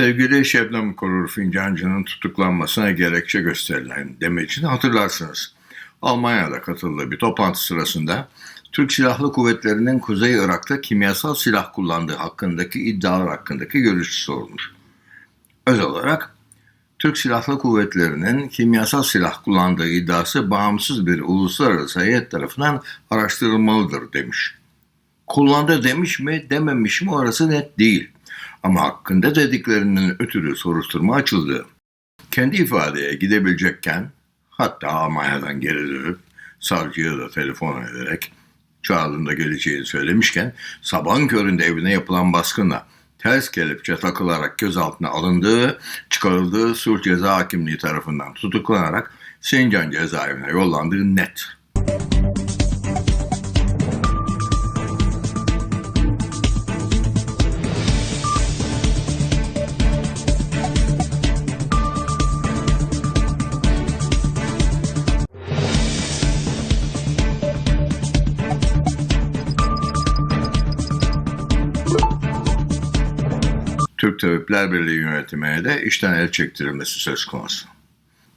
Sevgili Şebnem Korur Fincancı'nın tutuklanmasına gerekçe gösterilen demecini hatırlarsınız. Almanya'da katıldığı bir toplantı sırasında Türk Silahlı Kuvvetleri'nin Kuzey Irak'ta kimyasal silah kullandığı hakkındaki iddialar hakkındaki görüşü sorulmuş. Özel olarak Türk Silahlı Kuvvetleri'nin kimyasal silah kullandığı iddiası bağımsız bir uluslararası heyet tarafından araştırılmalıdır demiş. Kullandı demiş mi dememiş mi orası net değil. Ama hakkında dediklerinden ötürü soruşturma açıldı. Kendi ifadeye gidebilecekken hatta Almanya'dan geri dönüp savcıya da telefon ederek çağrında geleceğini söylemişken sabahın köründe evine yapılan baskınla ters kelepçe takılarak gözaltına alındığı, çıkarıldığı Sulh Ceza Hakimliği tarafından tutuklanarak Sincan cezaevine yollandığı net. Tabipler Birliği yönetimine de işten el çektirilmesi söz konusu.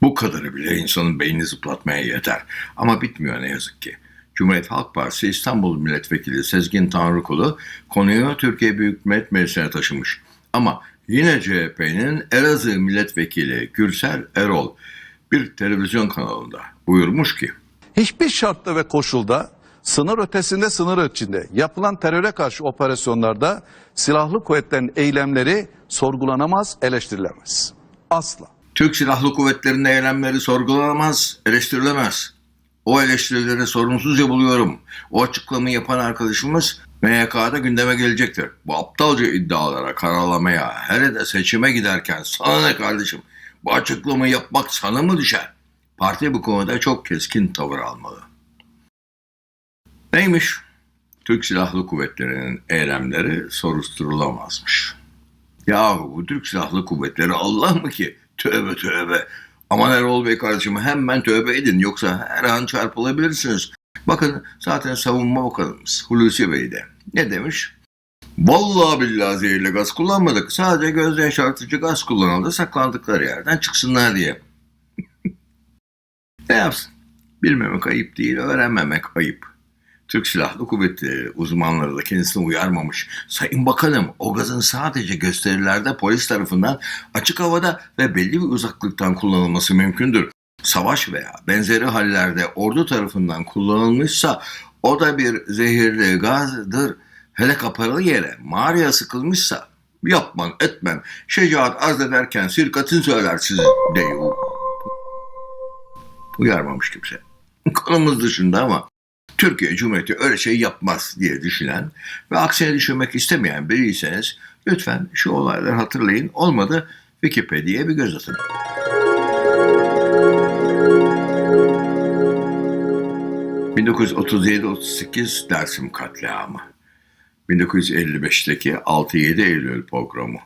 Bu kadarı bile insanın beynini zıplatmaya yeter. Ama bitmiyor ne yazık ki. Cumhuriyet Halk Partisi İstanbul Milletvekili Sezgin Tanrıkulu konuyu Türkiye Büyük Millet Meclisi'ne taşımış. Ama yine CHP'nin Elazığ Milletvekili Gürsel Erol bir televizyon kanalında buyurmuş ki hiçbir şartta ve koşulda sınır ötesinde sınır içinde yapılan teröre karşı operasyonlarda silahlı kuvvetlerin eylemleri sorgulanamaz, eleştirilemez. Asla. Türk Silahlı Kuvvetleri'nin eylemleri sorgulanamaz, eleştirilemez. O eleştirileri sorumsuzca buluyorum. O açıklamayı yapan arkadaşımız MYK'da gündeme gelecektir. Bu aptalca iddialara karalamaya, hele de seçime giderken sana ne kardeşim? Bu açıklamayı yapmak sana mı düşer? Parti bu konuda çok keskin tavır almalı. Neymiş? Türk Silahlı Kuvvetleri'nin eylemleri soruşturulamazmış. Yahu bu Türk Silahlı Kuvvetleri Allah mı ki? Tövbe tövbe. Aman Erol Bey kardeşim hemen tövbe edin yoksa her an çarpılabilirsiniz. Bakın zaten savunma bakanımız Hulusi Bey de ne demiş? Vallahi billahi zehirli gaz kullanmadık. Sadece göz yaşartıcı gaz kullanıldı saklandıkları yerden çıksınlar diye. ne yapsın? Bilmemek ayıp değil, öğrenmemek ayıp. Türk Silahlı Kuvvetleri uzmanları da kendisini uyarmamış. Sayın Bakanım o gazın sadece gösterilerde polis tarafından açık havada ve belli bir uzaklıktan kullanılması mümkündür. Savaş veya benzeri hallerde ordu tarafından kullanılmışsa o da bir zehirli gazdır. Hele kapalı yere mağaraya sıkılmışsa yapman etmem şecaat arz ederken sirkatin söyler sizi deyu. Uyarmamış kimse. Konumuz dışında ama Türkiye Cumhuriyeti öyle şey yapmaz diye düşünen ve aksine düşünmek istemeyen biriyseniz lütfen şu olayları hatırlayın. Olmadı Wikipedia'ya bir göz atın. ...1937-38 Dersim katliamı. 1955'teki 6-7 Eylül pogromu.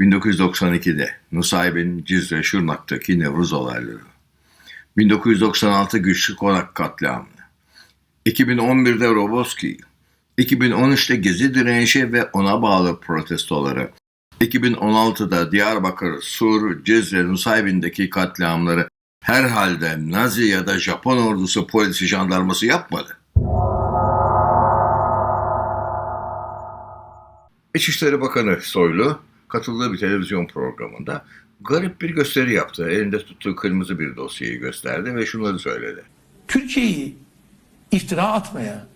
1992'de Nusaybin Cizre Şırnak'taki Nevruz olayları. 1996 Güçlü Konak katliamı. 2011'de Roboski, 2013'te Gezi direnişi ve ona bağlı protestoları, 2016'da Diyarbakır, Sur, Cizre, Nusaybin'deki katliamları herhalde Nazi ya da Japon ordusu polisi jandarması yapmadı. İçişleri Bakanı Soylu katıldığı bir televizyon programında garip bir gösteri yaptı. Elinde tuttuğu kırmızı bir dosyayı gösterdi ve şunları söyledi. Türkiye'yi iftira atmaya,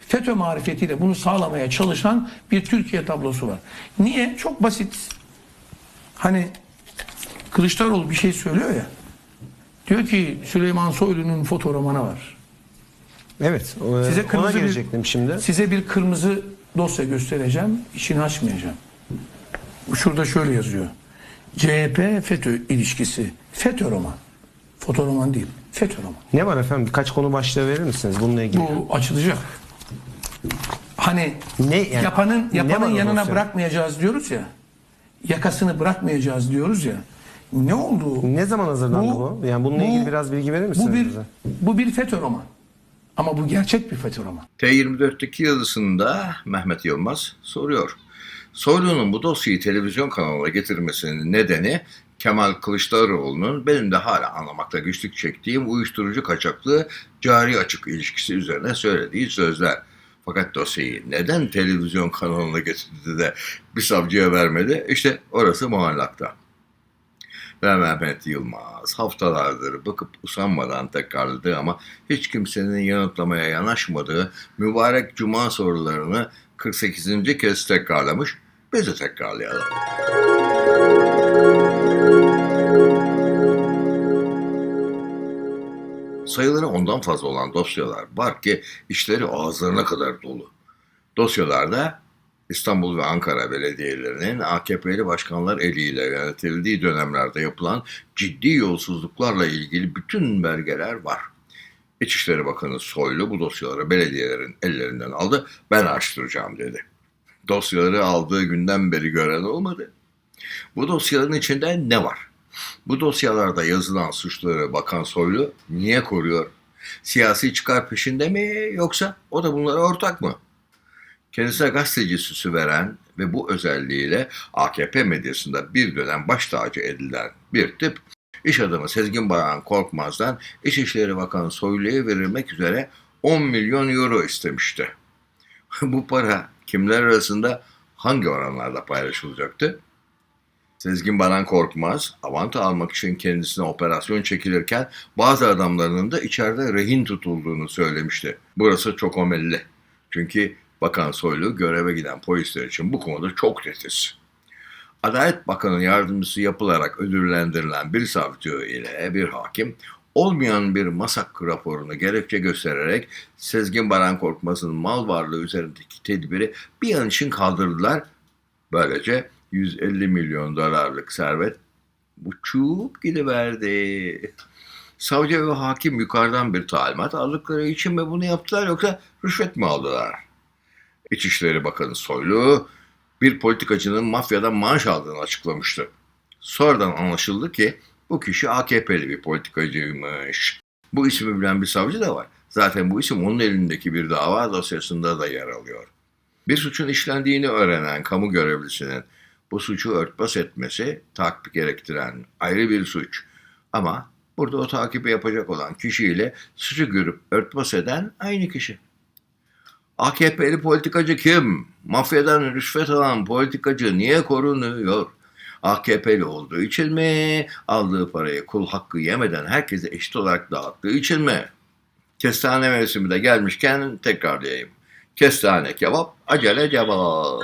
FETÖ marifetiyle bunu sağlamaya çalışan bir Türkiye tablosu var. Niye? Çok basit. Hani Kılıçdaroğlu bir şey söylüyor ya. Diyor ki Süleyman Soylu'nun fotoromanı var. Evet, o- Size ona kırmızı bir- gelecektim şimdi. Size bir kırmızı dosya göstereceğim. İçini açmayacağım. Şurada şöyle yazıyor. CHP FETÖ ilişkisi. FETÖ roman. Fotoroman değil. FETÖ roman. Ne var efendim? Birkaç konu başlığı verir misiniz bununla ilgili? Bu açılacak. Hani Ne yani- yapanın ne yapanın o yanına bırakmayacağız diyoruz ya. Yakasını bırakmayacağız diyoruz ya. Ne oldu? Ne zaman hazırlandı bu? Yani bununla ilgili biraz bilgi verir misiniz Bu bir bize? bu bir FETÖ roman. Ama bu gerçek bir FETÖ roman. T24'teki yazısında Mehmet Yılmaz soruyor. Soylu'nun bu dosyayı televizyon kanalına getirmesinin nedeni Kemal Kılıçdaroğlu'nun benim de hala anlamakta güçlük çektiğim uyuşturucu kaçaklığı cari açık ilişkisi üzerine söylediği sözler. Fakat dosyayı neden televizyon kanalına getirdi de bir savcıya vermedi? İşte orası muallakta. Ve Mehmet Yılmaz haftalardır bakıp usanmadan tekrarladı ama hiç kimsenin yanıtlamaya yanaşmadığı mübarek cuma sorularını 48. kez tekrarlamış. Biz de tekrarlayalım. Sayıları ondan fazla olan dosyalar var ki işleri ağızlarına kadar dolu. Dosyalarda İstanbul ve Ankara belediyelerinin AKP'li başkanlar eliyle yönetildiği dönemlerde yapılan ciddi yolsuzluklarla ilgili bütün belgeler var. İçişleri Bakanı Soylu bu dosyaları belediyelerin ellerinden aldı, ben araştıracağım dedi. Dosyaları aldığı günden beri gören olmadı. Bu dosyaların içinde ne var? Bu dosyalarda yazılan suçları Bakan Soylu niye koruyor? Siyasi çıkar peşinde mi yoksa o da bunlara ortak mı? Kendisine gazeteci süsü veren ve bu özelliğiyle AKP medyasında bir dönem baş tacı edilen bir tip, iş adamı Sezgin Baran Korkmaz'dan İçişleri Bakanı Soylu'ya verilmek üzere 10 milyon euro istemişti. bu para kimler arasında hangi oranlarda paylaşılacaktı? Sezgin Baran Korkmaz, avanta almak için kendisine operasyon çekilirken bazı adamlarının da içeride rehin tutulduğunu söylemişti. Burası çok omelli. Çünkü Bakan Soylu göreve giden polisler için bu konuda çok titiz. Adalet Bakanı yardımcısı yapılarak ödüllendirilen bir savcı ile bir hakim olmayan bir masak raporunu gerekçe göstererek Sezgin Baran Korkmaz'ın mal varlığı üzerindeki tedbiri bir an için kaldırdılar. Böylece 150 milyon dolarlık servet uçup gidiverdi. Savcı ve hakim yukarıdan bir talimat aldıkları için mi bunu yaptılar yoksa rüşvet mi aldılar? İçişleri Bakanı Soylu bir politikacının mafyadan maaş aldığını açıklamıştı. Sonradan anlaşıldı ki bu kişi AKP'li bir politikacıymış. Bu ismi bilen bir savcı da var. Zaten bu isim onun elindeki bir dava dosyasında da yer alıyor. Bir suçun işlendiğini öğrenen kamu görevlisinin bu suçu örtbas etmesi takip gerektiren ayrı bir suç. Ama burada o takibi yapacak olan kişiyle suçu görüp örtbas eden aynı kişi. AKP'li politikacı kim? Mafyadan rüşvet alan politikacı niye korunuyor? AKP'li olduğu için mi? Aldığı parayı kul hakkı yemeden herkese eşit olarak dağıttığı için mi? Kestane mevsimi de gelmişken tekrarlayayım. Kestane kebap, acele cevap.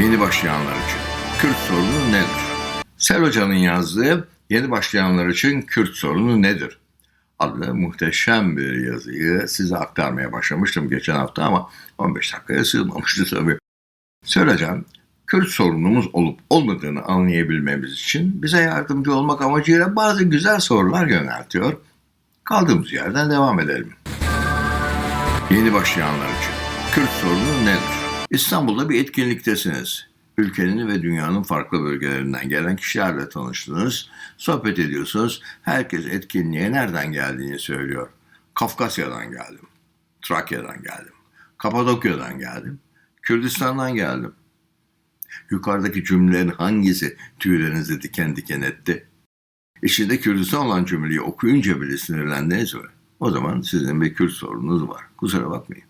Yeni başlayanlar için Kürt sorunu nedir? Sel Hoca'nın yazdığı Yeni başlayanlar için Kürt sorunu nedir? adlı muhteşem bir yazıyı size aktarmaya başlamıştım geçen hafta ama 15 dakikaya sığmamıştı tabii. Söyleyeceğim, Kürt sorunumuz olup olmadığını anlayabilmemiz için bize yardımcı olmak amacıyla bazı güzel sorular yöneltiyor. Kaldığımız yerden devam edelim. Yeni başlayanlar için Kürt sorunu nedir? İstanbul'da bir etkinliktesiniz. Ülkenin ve dünyanın farklı bölgelerinden gelen kişilerle tanıştınız, sohbet ediyorsunuz. Herkes etkinliğe nereden geldiğini söylüyor. Kafkasya'dan geldim, Trakya'dan geldim, Kapadokya'dan geldim, Kürdistan'dan geldim. Yukarıdaki cümlelerin hangisi tüylerinizi diken diken etti? İçinde Kürdistan olan cümleyi okuyunca bile sinirlendiniz mi? O zaman sizin bir Kürt sorununuz var. Kusura bakmayın.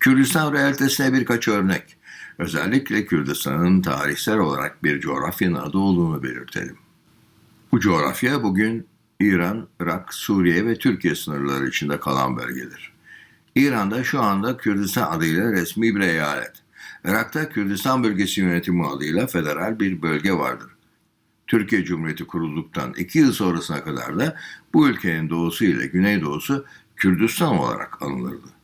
Kürdistan realitesine birkaç örnek. Özellikle Kürdistan'ın tarihsel olarak bir coğrafyanın adı olduğunu belirtelim. Bu coğrafya bugün İran, Irak, Suriye ve Türkiye sınırları içinde kalan bölgedir. İran'da şu anda Kürdistan adıyla resmi bir eyalet. Irak'ta Kürdistan Bölgesi Yönetimi adıyla federal bir bölge vardır. Türkiye Cumhuriyeti kurulduktan iki yıl sonrasına kadar da bu ülkenin doğusu ile güneydoğusu Kürdistan olarak anılırdı.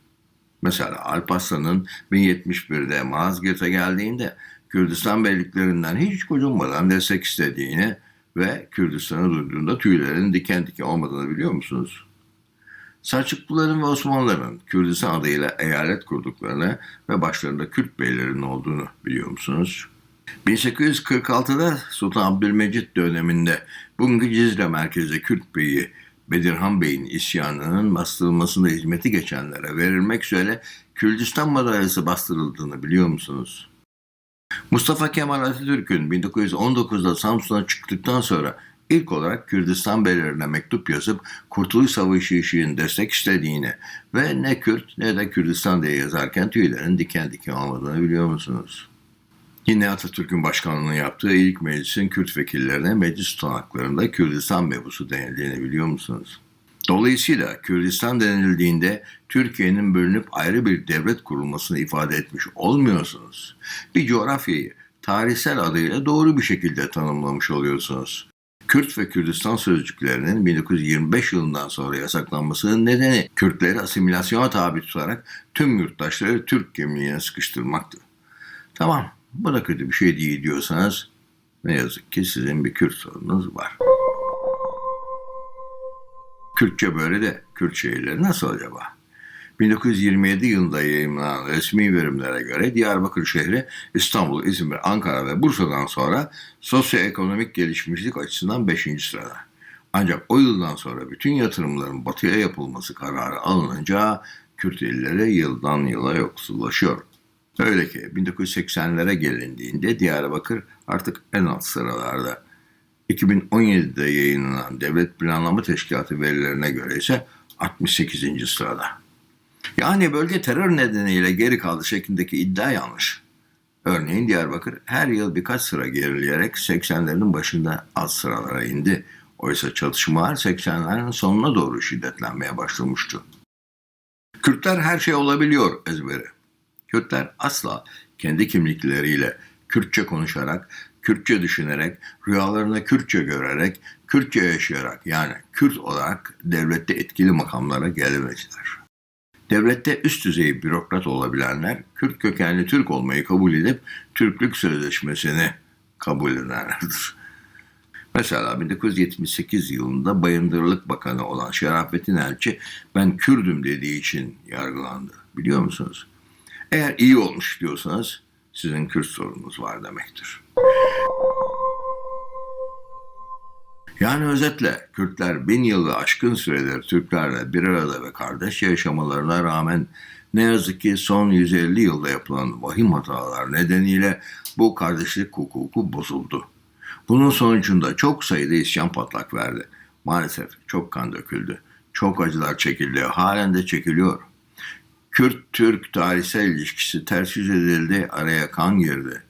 Mesela Alparslan'ın 1071'de Malazgirt'e geldiğinde Kürdistan beyliklerinden hiç gocunmadan destek istediğini ve Kürdistan'ı duyduğunda tüylerin diken diken olmadığını biliyor musunuz? Selçukluların ve Osmanlıların Kürdistan adıyla eyalet kurduklarını ve başlarında Kürt beylerinin olduğunu biliyor musunuz? 1846'da Sultan Abdülmecit döneminde bugünkü Cizre merkezli Kürt Bey'i Bedirhan Bey'in isyanının bastırılmasında hizmeti geçenlere verilmek üzere Kürdistan madalyası bastırıldığını biliyor musunuz? Mustafa Kemal Atatürk'ün 1919'da Samsun'a çıktıktan sonra ilk olarak Kürdistan beylerine mektup yazıp Kurtuluş Savaşı için destek istediğini ve ne Kürt ne de Kürdistan diye yazarken tüylerin diken diken olmadığını biliyor musunuz? Yine Atatürk'ün başkanlığını yaptığı ilk meclisin Kürt vekillerine meclis tutanaklarında Kürdistan mebusu denildiğini biliyor musunuz? Dolayısıyla Kürdistan denildiğinde Türkiye'nin bölünüp ayrı bir devlet kurulmasını ifade etmiş olmuyorsunuz. Bir coğrafyayı tarihsel adıyla doğru bir şekilde tanımlamış oluyorsunuz. Kürt ve Kürdistan sözcüklerinin 1925 yılından sonra yasaklanmasının nedeni Kürtleri asimilasyona tabi tutarak tüm yurttaşları Türk kimliğine sıkıştırmaktı. Tamam, bu da kötü bir şey değil diyorsanız ne yazık ki sizin bir Kürt sorununuz var. Kürtçe böyle de Kürt şehirleri nasıl acaba? 1927 yılında yayınlanan resmi verimlere göre Diyarbakır şehri İstanbul, İzmir, Ankara ve Bursa'dan sonra sosyoekonomik gelişmişlik açısından 5. sırada. Ancak o yıldan sonra bütün yatırımların batıya yapılması kararı alınınca Kürt illeri yıldan yıla yoksullaşıyor. Öyle ki 1980'lere gelindiğinde Diyarbakır artık en alt sıralarda. 2017'de yayınlanan Devlet Planlama Teşkilatı verilerine göre ise 68. sırada. Yani bölge terör nedeniyle geri kaldı şeklindeki iddia yanlış. Örneğin Diyarbakır her yıl birkaç sıra gerileyerek 80'lerin başında alt sıralara indi. Oysa çatışmalar 80'lerin sonuna doğru şiddetlenmeye başlamıştı. Kürtler her şey olabiliyor ezberi. Kürtler asla kendi kimlikleriyle Kürtçe konuşarak, Kürtçe düşünerek, rüyalarını Kürtçe görerek, Kürtçe yaşayarak yani Kürt olarak devlette etkili makamlara gelemediler. Devlette üst düzey bürokrat olabilenler Kürt kökenli Türk olmayı kabul edip Türklük Sözleşmesi'ni kabul edenlerdir. Mesela 1978 yılında Bayındırlık Bakanı olan Şerafettin Elçi ben Kürdüm dediği için yargılandı. Biliyor musunuz? Eğer iyi olmuş diyorsanız sizin Kürt sorununuz var demektir. Yani özetle Kürtler bin yılı aşkın süredir Türklerle bir arada ve kardeş yaşamalarına rağmen ne yazık ki son 150 yılda yapılan vahim hatalar nedeniyle bu kardeşlik hukuku bozuldu. Bunun sonucunda çok sayıda isyan patlak verdi. Maalesef çok kan döküldü. Çok acılar çekildi. Halen de çekiliyor. Kürt-Türk tarihsel ilişkisi ters yüz edildi, araya kan girdi.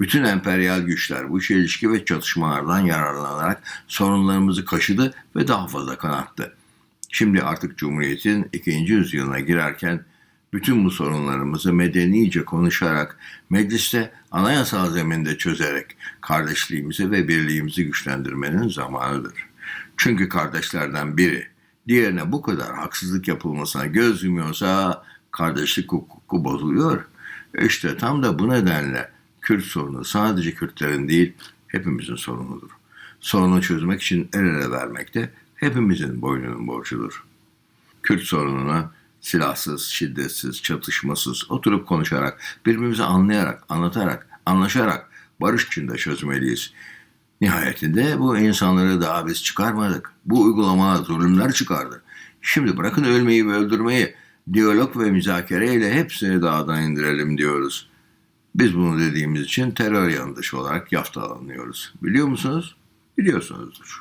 Bütün emperyal güçler bu çelişki ve çatışmalardan yararlanarak sorunlarımızı kaşıdı ve daha fazla kanattı. Şimdi artık Cumhuriyet'in ikinci yüzyılına girerken bütün bu sorunlarımızı medenice konuşarak, mecliste anayasal zeminde çözerek kardeşliğimizi ve birliğimizi güçlendirmenin zamanıdır. Çünkü kardeşlerden biri diğerine bu kadar haksızlık yapılmasına göz yumuyorsa kardeşlik hukuku bozuluyor. İşte tam da bu nedenle Kürt sorunu sadece Kürtlerin değil hepimizin sorunudur. Sorunu çözmek için el ele vermek de hepimizin boynunun borcudur. Kürt sorununu silahsız, şiddetsiz, çatışmasız, oturup konuşarak, birbirimizi anlayarak, anlatarak, anlaşarak, barış içinde çözmeliyiz. Nihayetinde bu insanları daha biz çıkarmadık. Bu uygulamalar zulümler çıkardı. Şimdi bırakın ölmeyi ve öldürmeyi, diyalog ve müzakere hepsini dağdan indirelim diyoruz. Biz bunu dediğimiz için terör yanlışı olarak yaftalanıyoruz. Biliyor musunuz? Biliyorsunuzdur.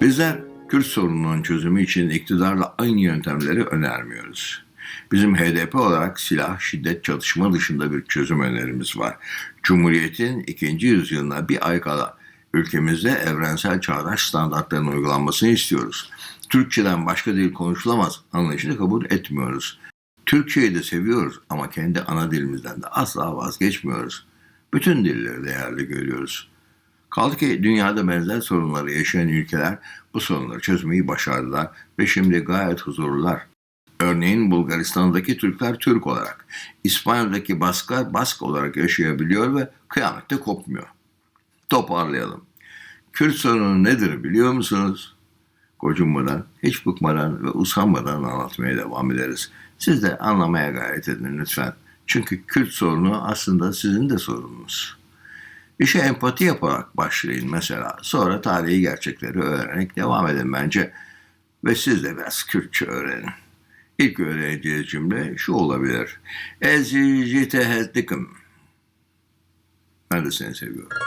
Bizler Kürt sorununun çözümü için iktidarla aynı yöntemleri önermiyoruz. Bizim HDP olarak silah, şiddet, çatışma dışında bir çözüm önerimiz var. Cumhuriyetin ikinci yüzyılına bir ay kala ülkemizde evrensel çağdaş standartların uygulanmasını istiyoruz. Türkçeden başka dil konuşulamaz anlayışını kabul etmiyoruz. Türkçeyi de seviyoruz ama kendi ana dilimizden de asla vazgeçmiyoruz. Bütün dilleri değerli görüyoruz. Kaldı ki dünyada benzer sorunları yaşayan ülkeler bu sorunları çözmeyi başardılar ve şimdi gayet huzurlular. Örneğin Bulgaristan'daki Türkler Türk olarak, İspanya'daki Basklar Bask olarak yaşayabiliyor ve kıyamette kopmuyor. Toparlayalım. Kürt sorunu nedir biliyor musunuz? gocunmadan, hiç bıkmadan ve usanmadan anlatmaya devam ederiz. Siz de anlamaya gayret edin lütfen. Çünkü Kürt sorunu aslında sizin de sorununuz. İşe empati yaparak başlayın mesela. Sonra tarihi gerçekleri öğrenerek devam edin bence. Ve siz de biraz Kürtçe öğrenin. İlk öğreneceğiniz cümle şu olabilir. Ezi teheddikim. Ben de seni seviyorum.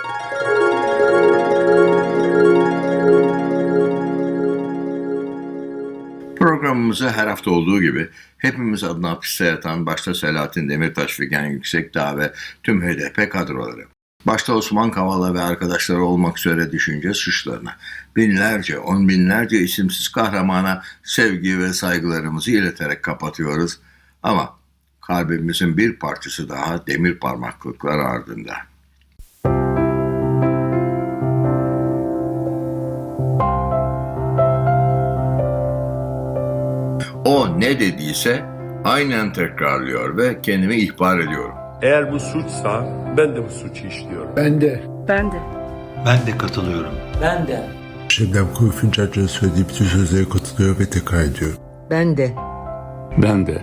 Programımızı her hafta olduğu gibi hepimiz adına hapiste yatan başta Selahattin Demirtaş ve Gen Yüksekdağ ve tüm HDP kadroları. Başta Osman Kavala ve arkadaşları olmak üzere düşünce suçlarına binlerce, on binlerce isimsiz kahramana sevgi ve saygılarımızı ileterek kapatıyoruz. Ama kalbimizin bir parçası daha demir parmaklıklar ardında. O ne dediyse aynen tekrarlıyor ve kendimi ihbar ediyorum. Eğer bu suçsa ben de bu suçu işliyorum. Ben de. Ben de. Ben de katılıyorum. Ben de. Şebnem Kuyu Fincancı'nın söylediği bütün sözlere katılıyor ve tekrar ediyorum. Ben de. Ben de.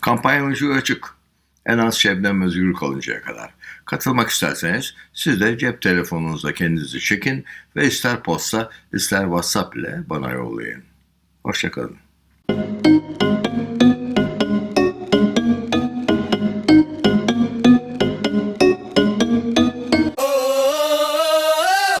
Kampanya ucu açık. En az Şebnem Özgür kalıncaya kadar. Katılmak isterseniz siz de cep telefonunuzda kendinizi çekin ve ister posta ister WhatsApp ile bana yollayın. Hoşçakalın.